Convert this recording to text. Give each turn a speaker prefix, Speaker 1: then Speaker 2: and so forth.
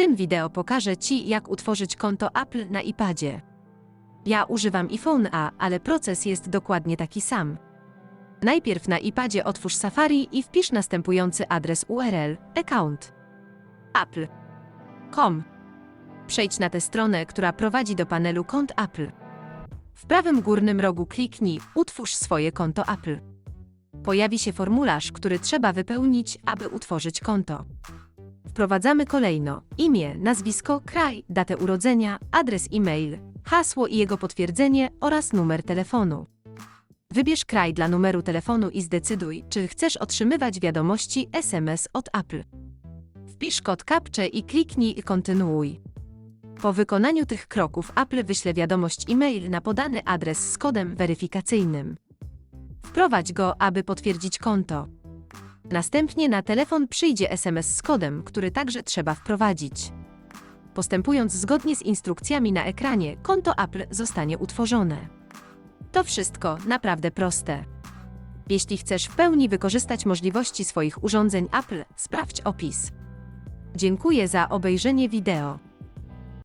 Speaker 1: tym wideo pokażę Ci, jak utworzyć konto Apple na iPadzie. Ja używam iPhone'a, ale proces jest dokładnie taki sam. Najpierw na iPadzie otwórz Safari i wpisz następujący adres URL account apple.com. Przejdź na tę stronę, która prowadzi do panelu kont Apple. W prawym górnym rogu kliknij Utwórz swoje konto Apple. Pojawi się formularz, który trzeba wypełnić, aby utworzyć konto. Wprowadzamy kolejno imię, nazwisko, kraj, datę urodzenia, adres e-mail, hasło i jego potwierdzenie oraz numer telefonu. Wybierz kraj dla numeru telefonu i zdecyduj, czy chcesz otrzymywać wiadomości SMS od Apple. Wpisz kod kapcze i kliknij Kontynuuj. Po wykonaniu tych kroków Apple wyśle wiadomość e-mail na podany adres z kodem weryfikacyjnym. Wprowadź go, aby potwierdzić konto. Następnie na telefon przyjdzie SMS z kodem, który także trzeba wprowadzić. Postępując zgodnie z instrukcjami na ekranie, konto Apple zostanie utworzone. To wszystko naprawdę proste. Jeśli chcesz w pełni wykorzystać możliwości swoich urządzeń Apple, sprawdź opis. Dziękuję za obejrzenie wideo.